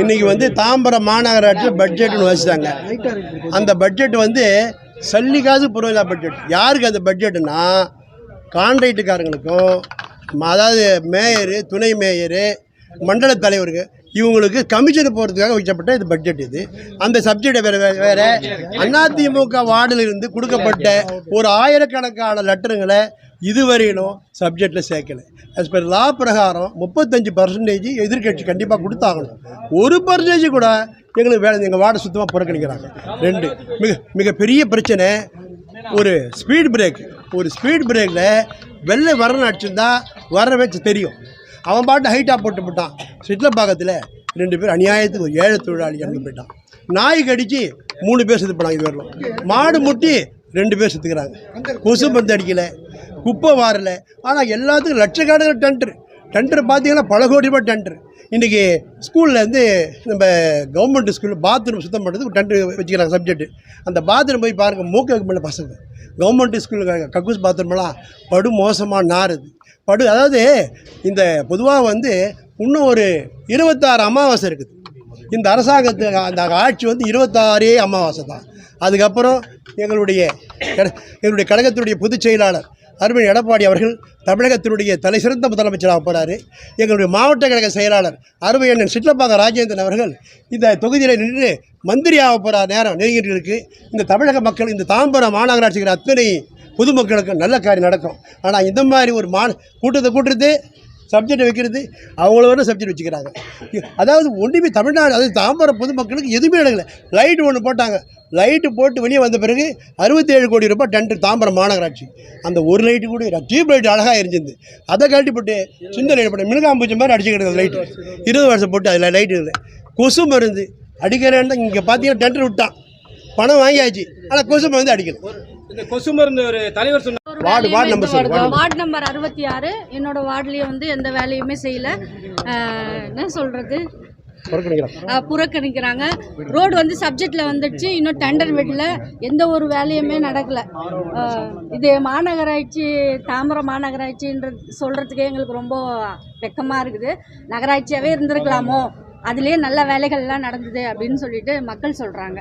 இன்னைக்கு வந்து தாம்பரம் மாநகராட்சி பட்ஜெட்னு வச்சுட்டாங்க. அந்த பட்ஜெட் வந்து சல்லிக்காது புரோஜா பட்ஜெட் யாருக்கு அந்த பட்ஜெட்டுனா கான்ட்ராக்டுக்காரங்களுக்கும் அதாவது மேயரு துணை மேயரு மண்டல தலைவருக்கு இவங்களுக்கு கமிஷன் போகிறதுக்காக வைக்கப்பட்ட இது பட்ஜெட் இது. அந்த சப்ஜெக்டை வேறு வேறு அதிமுக வார்டிலிருந்து கொடுக்கப்பட்ட ஒரு ஆயிரக்கணக்கான லெட்டருங்களை இதுவரையிலும் சப்ஜெக்டில் சேர்க்கலை. As பர் லா பிரகாரம் முப்பத்தஞ்சு பர்சன்டேஜ் எதிர்க்கட்சி கண்டிப்பாக கொடுத்தாகணும். ஒரு பர்சன்டேஜ் கூட எங்களுக்கு வேலை எங்கள் வார்டை சுத்தமாக புறக்கணிக்கிறாங்க. ரெண்டு மிக மிகப்பெரிய பிரச்சனை ஒரு ஸ்பீட் பிரேக் ஒரு ஸ்பீட் பிரேக்கில் வெளில வரணும் அடிச்சிருந்தா வர வச்சு தெரியும். அவன் பாட்டு ஹைட்டாக போட்டு போட்டான். சிட்ல பாக்கத்தில் ரெண்டு பேர் அநியாயத்துக்கு ஒரு ஏழை தொழிலாளி இறந்து போயிட்டான். நாய் கடிச்சு மூணு பேர் செத்து போனாங்க இது வரலாம் மாடு முட்டி ரெண்டு பேர் செத்துக்கிறாங்க கொசு மருந்து அடிக்கலை குப்பை வாரல. ஆனால் எல்லாத்துக்கும் லட்சக்கணக்கில் டெண்டர் டெண்டர் பார்த்தீங்கன்னா பல கோடி ரூபாய் டெண்டர் இன்றைக்கி ஸ்கூல்லேருந்து நம்ம கவர்மெண்ட் ஸ்கூலில் பாத்ரூம் சுத்தம் பண்ணுறதுக்கு டெண்டர் வச்சுக்கிறாங்க சப்ஜெக்ட் அந்த பாத்ரூம் போய் பாருங்கள் மூக்க வைக்க முடியல பசங்க. கவர்மெண்ட் ஸ்கூலில் கக்கூஸ் பாத்ரூம்லாம் படு மோசமாக நாறுது. படு அதாவது இந்த பொதுவாக வந்து இன்னும் ஒரு இருபத்தாறு அமாவாசை இருக்குது. இந்த அரசாங்கத்துக்கு அந்த ஆட்சி வந்து இருபத்தாறே அமாவாசை தான். அதுக்கப்புறம் எங்களுடைய எங்களுடைய கழகத்தினுடைய பொதுச் செயலாளர் அருமை எடப்பாடி அவர்கள் தமிழகத்தினுடைய தலை சிறந்த முதலமைச்சராக போகிறார் எங்களுடைய மாவட்ட கழக செயலாளர் அருமை அண்ணன் சிட்லப்பாக ராஜேந்திரன் அவர்கள் இந்த தொகுதியில் நின்று மந்திரியாக போகிற நேரம் நெருங்கிட்டு இருக்குது இந்த தமிழக மக்கள் இந்த தாம்பரம் மாநகராட்சிக்கிற அத்தனை பொதுமக்களுக்கு நல்ல காரியம் நடக்கும். ஆனால் இந்த மாதிரி ஒரு மா கூட்டத்தை கூட்டுறது சப்ஜெக்ட் வைக்கிறது அவங்களோட சப்ஜெக்ட் வச்சுக்கிறாங்க. அதாவது ஒன்றுமே தமிழ்நாடு அதாவது தாம்பரம் பொதுமக்களுக்கு எதுவுமே நடக்கல. லைட் ஒன்று போட்டாங்க. லைட்டு போட்டு வெளியே வந்த பிறகு அறுபத்தேழு கோடி ரூபாய் டெண்டர் தாம்பரம் மாநகராட்சி. அந்த ஒரு லைட்டு கூட டியூப் லைட் அழகாக எரிஞ்சிருந்து அதை கழட்டி போட்டு சின்ன லைட் போட்டு மினுகாம்பூச்சி மாதிரி அடிச்சுக்கிட்டு லைட்டு. இருபது வருஷம் போட்டு அதில் லைட்டு இல்லை. கொசு மருந்து அடிக்கிறேன்னு இங்கே பார்த்தீங்கன்னா டெண்டர் விட்டான் பணம் வாங்கியாச்சு. ஆனால் கொசு மருந்து அடிக்கல. இந்த கொசு மருந்து ஒரு தலைவர் சொன்ன ward ward number ward. Number அறுபத்தி ஆறு. என்னோட வார்டுலயே வந்து எந்த வேலையுமே செய்யல. என்ன ஆஹ் புறக்கணிக்கிறாங்க. ரோடு வந்து சப்ஜெக்ட்ல வந்துடுச்சு. இன்னும் டெண்டர் விடல எந்த ஒரு வேலையுமே நடக்கல. இது மாநகராட்சி தாம்பரம் மாநகராட்சின்ற சொல்றதுக்கே எங்களுக்கு ரொம்ப வெக்கமா இருக்குது. நகராட்சியாவே இருந்திருக்கலாமோ? அதுலயே நல்ல வேலைகள்லாம் நடந்தது அப்படின்னு சொல்லிட்டு மக்கள் சொல்றாங்க.